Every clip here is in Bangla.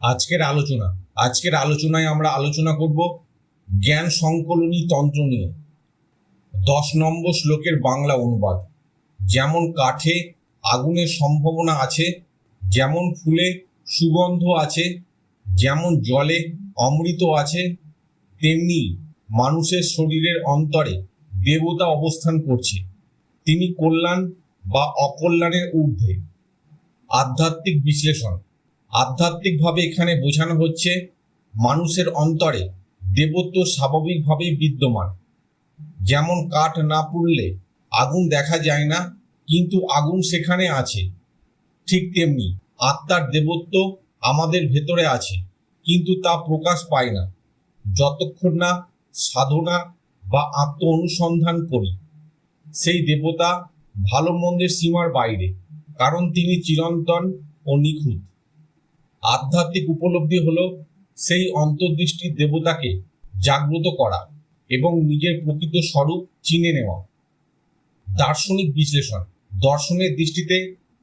আজকের আলোচনা। আজকের আলোচনায় আমরা আলোচনা করব জ্ঞান সংকলনী তন্ত্র নিয়ে। দশ নম্বর শ্লোকের বাংলা অনুবাদ। যেমন কাঠে আগুনের সম্ভাবনা আছে, যেমন ফুলে সুগন্ধ আছে, যেমন জলে অমৃত আছে, তেমনি মানুষের শরীরের অন্তরে দেবতা অবস্থান করছে। তিনি কল্যাণ বা অকল্যাণের ঊর্ধ্বে। আধ্যাত্মিক বিশ্লেষণ। আধ্যাত্মিকভাবে এখানে বোঝানো হচ্ছে মানুষের অন্তরে দেবত্ব স্বাভাবিকভাবেই বিদ্যমান। যেমন কাঠ না পুড়লে আগুন দেখা যায় না, কিন্তু আগুন সেখানে আছে। ঠিক তেমনি আত্মার দেবত্ব আমাদের ভেতরে আছে, কিন্তু তা প্রকাশ পায় না। যতক্ষণ না সাধনা বা আত্ম অনুসন্ধান করি, সেই দেবতা ভালো মন্দের সীমার বাইরে, কারণ তিনি চিরন্তন ও নিখুঁত। আধ্যাত্মিক উপলব্ধি হলো সেই অন্তর্দৃষ্টির দেবতাকে জাগ্রত করা এবং নিজের প্রকৃত স্বরূপ চিনে নেওয়া। দার্শনিক বিশ্লেষণ। দর্শনের দৃষ্টিতে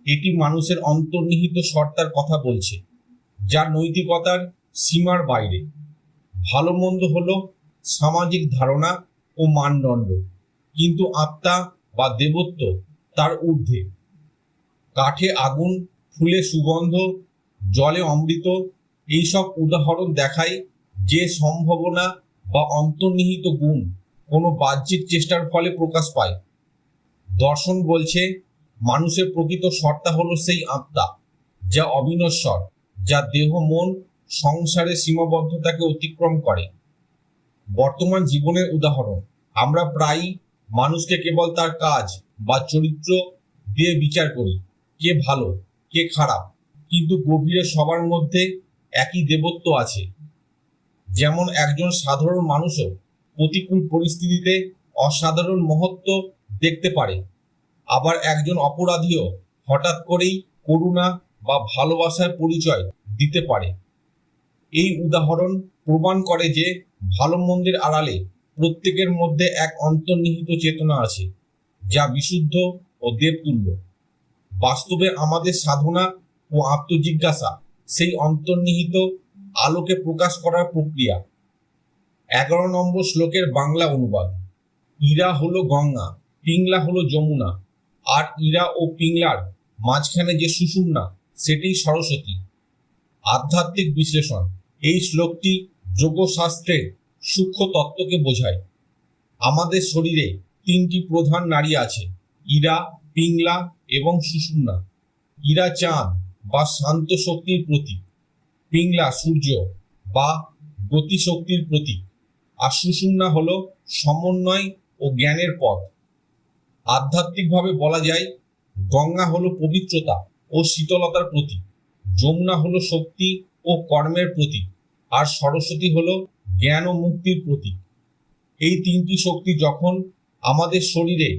এটি মানুষের অন্তর্নিহিত সত্তার কথা বলছে, যা নৈতিকতার সীমার বাইরে। ভালো মন্দ হল সামাজিক ধারণা ও মানদণ্ড, কিন্তু আত্মা বা দেবত্ব তার ঊর্ধ্বে। কাঠে আগুন, ফুলে সুগন্ধ জলে অমৃত, এইসব উদাহরণ দেখায় যে সম্ভাবনা বা অন্তর্নিহিত গুণ কোনো বাহ্যিক চেষ্টার ফলে প্রকাশ পায়। দর্শন বলছে, মানুষের প্রকৃত সত্তা হলো সেই আত্মা, যা অবিনশ্বর, যা দেহ, মন, সংসারের সীমাবদ্ধতাকে অতিক্রম করে। বর্তমান জীবনের উদাহরণ, আমরা প্রায়ই মানুষকে কেবল তার কাজ বা চরিত্র দিয়ে বিচার করি, কে ভালো, কে খারাপ কিন্তু গভীরে সবার মধ্যে একই দেবত্ব আছে। যেমন একজন সাধারণ মানুষও প্রতিকূল পরিস্থিতিতে অসাধারণ মহত্ব দেখতে পারে। আবার একজন অপরাধীও হঠাৎ করেই করুণা বা ভালোবাসার পরিচয় দিতে পারে। এই উদাহরণ প্রমাণ করে যে ভালো মন্দের আড়ালে প্রত্যেকের মধ্যে এক অন্তর্নিহিত চেতনা আছে, যা বিশুদ্ধ ও দেবতুল্য। বাস্তবে আমাদের সাধনা ও আত্মজিজ্ঞাসা, সেই অন্তর্নিহিত আলোকে প্রকাশ করার প্রক্রিয়া। এগারো নম্বর শ্লোকের বাংলা অনুবাদ। ইরা হলো গঙ্গা, পিংলা হলো যমুনা। আর ইরা ও পিংলার মাঝখানে যে সুষুম্না সেটি সরস্বতী। আধ্যাত্মিক বিশ্লেষণ, এই শ্লোকটি যোগশাস্ত্রের সূক্ষ্ম তত্ত্বকে বোঝায়। আমাদের শরীরে তিনটি প্রধান নারী আছে, ইরা, পিংলা এবং সুষুম্না। ইরা চাঁদ বা শান্ত শক্তির প্রতীক, পিংলা সূর্য বা গতিশক্তির প্রতীক। আর সুষুম্না হল সমন্বয় ও জ্ঞানের পথ। আধ্যাত্মিকভাবে বলা যায়, গঙ্গা হলো পবিত্রতা ও শীতলতার প্রতীক, যমুনা হলো শক্তি ও কর্মের প্রতীক, আর সরস্বতী হলো জ্ঞান ও মুক্তির প্রতীক। এই তিনটি শক্তি যখন আমাদের শরীরে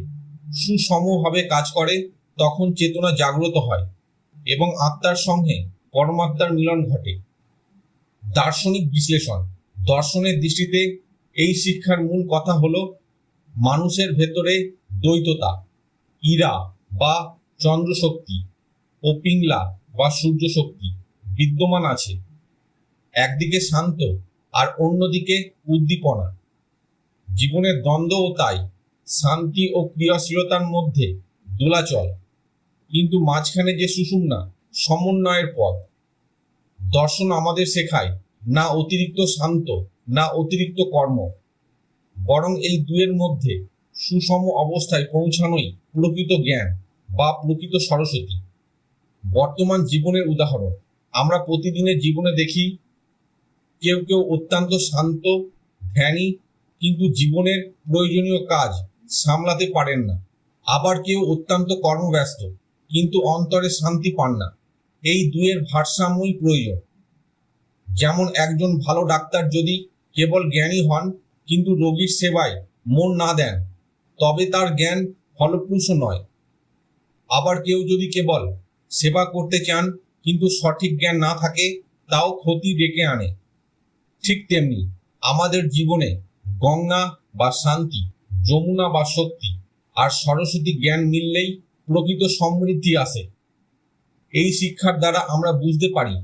সুসমভাবে কাজ করে, তখন চেতনা জাগ্রত হয়। এবং আত্মার সঙ্গে পরমাত্মার মিলন ঘটে। দার্শনিক বিশ্লেষণ। দর্শনের দৃষ্টিতে এই শিক্ষার মূল কথা হলো মানুষের ভেতরে দ্বৈততা, ইরা বা চন্দ্রশক্তি ও পিংলা বা সূর্য শক্তি বিদ্যমান আছে। একদিকে শান্ত আর অন্যদিকে উদ্দীপনা। জীবনের দ্বন্দ্বও তাই। শান্তি ও ক্রিয়াশীলতার মধ্যে দোলাচল। কিন্তু মাঝখানে যে সুষুম্না সমন্বয়ের পথ। দর্শন আমাদের শেখায়, না অতিরিক্ত শান্ত, না অতিরিক্ত কর্ম। বরং এই দুয়ের মধ্যে সুষম অবস্থায় পৌঁছানোই প্রকৃত জ্ঞান বা প্রকৃত সরস্বতী। বর্তমান জীবনের উদাহরণ, আমরা প্রতিদিনের জীবনে দেখি, কেউ কেউ অত্যন্ত শান্ত, ধ্যানী, কিন্তু জীবনের প্রয়োজনীয় কাজ সামলাতে পারেন না। আবার কেউ অত্যন্ত কর্মব্যস্ত কিন্তু অন্তরে শান্তি পান না। এই দুয়ের ভারসাম্যই প্রয়োজন। যেমন একজন ভালো ডাক্তার যদি কেবল জ্ঞানী হন, কিন্তু রোগীর সেবায় মন না দেন, তবে তার জ্ঞান ফলপ্রসূ নয়। আবার কেউ যদি কেবল সেবা করতে চান, কিন্তু সঠিক জ্ঞান না থাকে, তাও ক্ষতি ডেকে আনে। ঠিক তেমনি আমাদের জীবনে গঙ্গা বা শান্তি, যমুনা বা শক্তি আর সরস্বতী জ্ঞান মিললেই প্রকৃত সমৃদ্ধি আসে এই শিক্ষার দ্বারা আমরা বুঝতে পারি,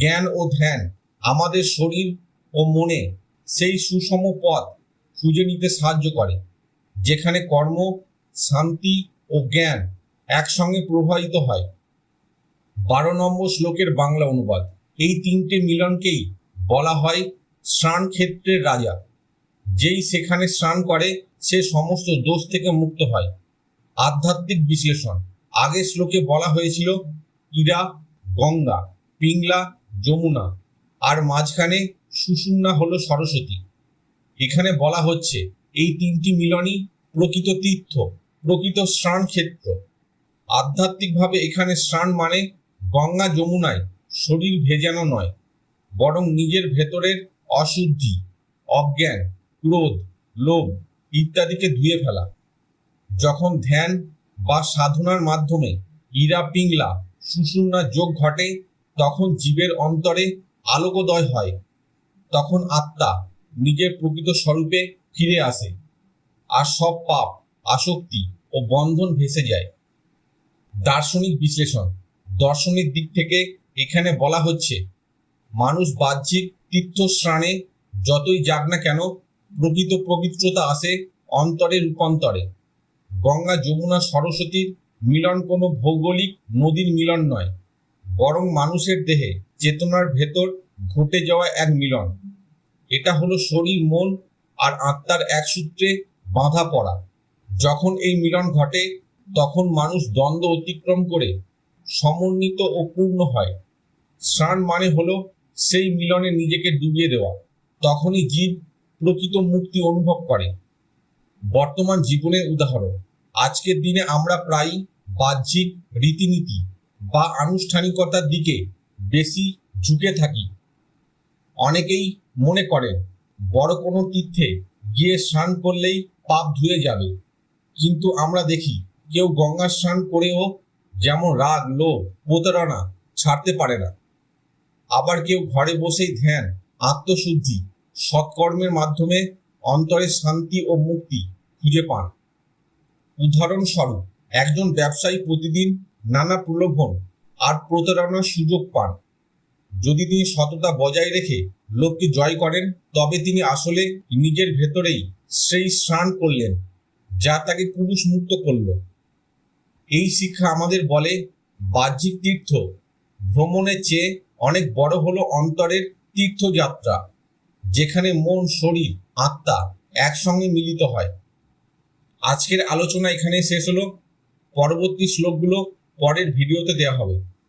জ্ঞান ও ধ্যান আমাদের শরীর ও মনে সেই সুষম পথ খুঁজে নিতে সাহায্য করে, যেখানে কর্ম, শান্তি ও জ্ঞান একসঙ্গে প্রবাহিত হয়। বারো নম্বর শ্লোকের বাংলা অনুবাদ, এই তিনটে মিলনকেই বলা হয় স্নান ক্ষেত্রের রাজা। যেই সেখানে স্নান করে, সে সমস্ত দোষ থেকে মুক্ত হয়। আধ্যাত্মিক বিশ্লেষণ। আগের শ্লোকে বলা হয়েছিল, ইরা, গঙ্গা, পিংলা, যমুনা। আর মাঝখানে সুষুম্না হলো সরস্বতী। এখানে বলা হচ্ছে, এই তিনটি মিলনই প্রকৃত তীর্থ, প্রকৃত স্নান ক্ষেত্র। আধ্যাত্মিকভাবে এখানে স্নান মানে গঙ্গা যমুনায় শরীর ভেজানো নয়, বরং নিজের ভেতরের অশুদ্ধি, অজ্ঞান, ক্রোধ, লোভ ইত্যাদিকে ধুয়ে ফেলা। যখন ধ্যান বা সাধনার মাধ্যমে ইরা পিংলা, সুষুম্না যোগ ঘটে, তখন জীবের অন্তরে আলোকোদয় হয়। তখন আত্মা নিজের প্রকৃত স্বরূপে ফিরে আসে। আর সব পাপ, আসক্তি ও বন্ধন ভেসে যায়। দার্শনিক বিশ্লেষণ, দর্শনের দিক থেকে এখানে বলা হচ্ছে, মানুষ বাহ্যিক তীর্থস্নানে যতই যাক না কেন প্রকৃত পবিত্রতা আসে অন্তরে রূপান্তরে। গঙ্গা, যমুনা, সরস্বতীর মিলন কোনো ভৌগোলিক নদীর মিলন নয়, বরং মানুষের দেহে চেতনার ভেতর ঘটে যাওয়া এক মিলন। এটা হলো শরীর, মন আর আত্মার এক সূত্রে বাঁধা পড়া। যখন এই মিলন ঘটে, তখন মানুষ দ্বন্দ্ব অতিক্রম করে সমন্বিত ও পূর্ণ হয়। স্নান মানে হলো সেই মিলনে নিজেকে ডুবিয়ে দেওয়া। তখনই জীব প্রকৃত মুক্তি অনুভব করে। বর্তমান জীবনের উদাহরণ। আজকের দিনে আমরা প্রায়ই বাহ্যিক রীতিনীতি বা আনুষ্ঠানিকতার দিকে বেশি ঝুঁকে থাকি। অনেকেই মনে করেন, বড় কোনো তীর্থে গিয়ে স্নান করলেই পাপ ধুয়ে যাবে। কিন্তু আমরা দেখি, কেউ গঙ্গা স্নান করেও যেমন রাগ, লোভ, প্রতারণা ছাড়তে পারে না। আবার কেউ ঘরে বসেই ধ্যান, আত্মশুদ্ধি, সৎকর্মের মাধ্যমে অন্তরে শান্তি ও মুক্তি খুঁজে পান। উদাহরণস্বরূপ, একজন ব্যবসায়ী প্রতিদিন নানা প্রলোভন আর প্রতারণার সুযোগ পান। যদি তিনি সততা বজায় রেখে লোককে জয় করেন, তবে তিনি আসলে নিজের ভেতরেই সেই স্নান করলেন, যা তাকে পুরুষ মুক্ত করল। এই শিক্ষা আমাদের বলে, বাহ্যিক তীর্থ ভ্রমণের চেয়ে অনেক বড় হলো অন্তরের তীর্থযাত্রা, যেখানে মন, শরীর, আত্মা একসঙ্গে মিলিত হয়। আজকের আলোচনা এখানে শেষ হলো। পরবর্তী শ্লোকগুলো পরের ভিডিওতে দেওয়া হবে।